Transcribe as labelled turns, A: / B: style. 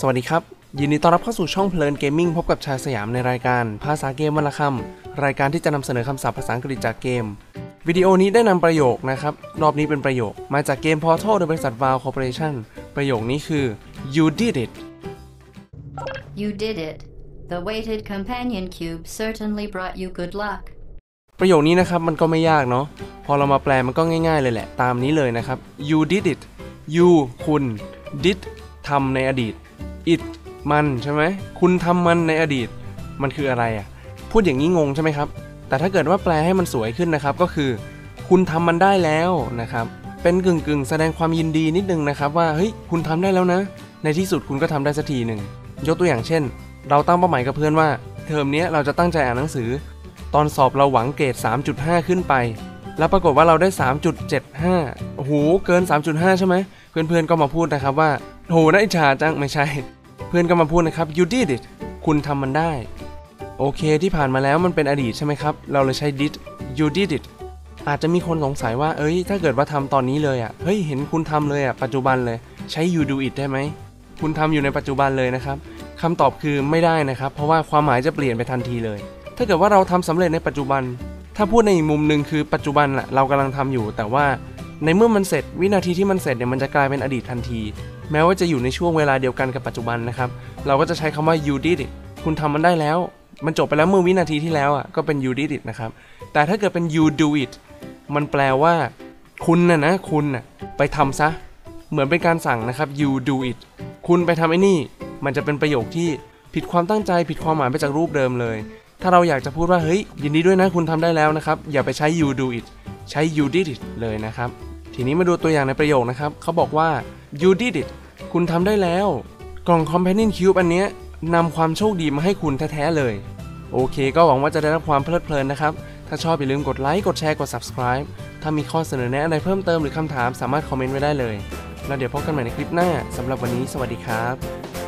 A: สวัสดีครับ ยินดีต้อนรับเข้าสู่ช่องเพลินเกมมิ่งพบกับชายสยามในรายการภาษาเกมวันละคำรายการที่จะนำเสนอคำศัพท์ภาษาอังกฤษจากเกม วิดีโอนี้ได้นำประโยคนะครับ รอบนี้เป็นประโยค มาจากเกม Portal โดยบริษัท Valve Corporation ประโยคนี้คือ you did it
B: You did it. The weighted companion cube certainly brought you good luck.
A: ประโยคนี้นะครับมันก็ไม่ยากเนาะพอเรามาแปลมันก็ง่าย ๆ เลยแหละ ตามนี้เลยนะครับ you did it you คุณ did ทำในอดีต it มันใช่ไหมคุณทำมันในอดีต มันคืออะไรอะ่ะ พูดอย่างนี้งงใช่ไหมครับ แต่ถ้าเกิดว่าแปลให้มันสวยขึ้นนะครับ ก็คือ คุณทำมันได้แล้วนะครับ เป็นกึ่งกึ่งๆแสดงความยินดีนิดนึงนะครับ ว่าเฮ้ยคุณทำได้แล้วนะ ในที่สุดคุณก็ทำได้สักทีหนึ่งยกตัวอย่างเช่น เราตั้งเป้าหมายกับเพื่อนว่า เทอมนี้เราจะตั้งใจอ่านหนังสือ ตอนสอบเราหวังเกรด 3.5 ขึ้นไป แล้วปรากฏว่าเราได้ 3.75โอ้โหเกิน 3.5 ใช่ไหมเพื่อนๆก็มาพูดนะครับว่าโหน่าอิจฉาจังไม่ใช่ เพื่อนก็มาพูดนะครับ you did it คุณทำมันได้ โอเคที่ผ่านมาแล้วมันเป็นอดีตใช่ไหมครับ เราเลยใช้ did you did it อาจจะมีคนสงสัยว่า เอ้ย ถ้าเกิดว่าทำตอนนี้เลยอะ เฮ้ย เห็นคุณทำเลยอะ ปัจจุบันเลย ใช้ you do it ได้ไหม คุณทำอยู่ในปัจจุบันเลยนะครับคำตอบคือไม่ได้นะครับ เพราะว่าความหมายจะเปลี่ยนไปทันทีเลย ถ้าเกิดว่าเราทำสำเร็จในปัจจุบัน ถ้าพูดในอีกมุมหนึ่งคือปัจจุบันแหละเรากำลังทำอยู่ แต่ว่า ในเมื่อมันเสร็จวินาทีที่มันเสร็จเนี่ยมันจะกลายเป็นอดีตทันที แม้ว่าจะอยู่ในช่วงเวลาเดียวกันกับปัจจุบันนะครับ เราก็จะใช้คำว่า you did it คุณทำมันได้แล้ว มันจบไปแล้วเมื่อวินาทีที่แล้วอะก็เป็น you did it นะครับ แต่ถ้าเกิดเป็น you do it มันแปลว่า คุณน่ะนะคุณน่ะไปทำซะ เหมือนเป็นการสั่งนะครับ you do it คุณไปทำไอ้นี่ มันจะเป็นประโยคที่ผิดความตั้งใจผิดความหมายไปจากรูปเดิมเลย ถ้าเราอยากจะพูดว่าเฮ้ยยินดีด้วยนะคุณทำได้แล้วนะครับ อย่าไปใช้ you do it ใช้ you did it เลยนะครับ ทีนี้มาดูตัวอย่างในประโยคนะครับ เขาบอกว่า you did it คุณทำได้แล้ว กล่อง companion cube อันเนี้ยนำความโชคดีมาให้คุณแท้ๆเลย โอเค ก็หวังว่าจะได้รับความเพลิดเพลินนะครับ ถ้าชอบอย่าลืมกดไลค์ กดแชร์ กด subscribe ถ้ามีข้อเสนอแนะอะไรเพิ่มเติมหรือคำถามสามารถคอมเมนต์ไว้ได้เลย แล้วเดี๋ยวพบกันใหม่ในคลิปหน้าสำหรับวันนี้ สวัสดีครับ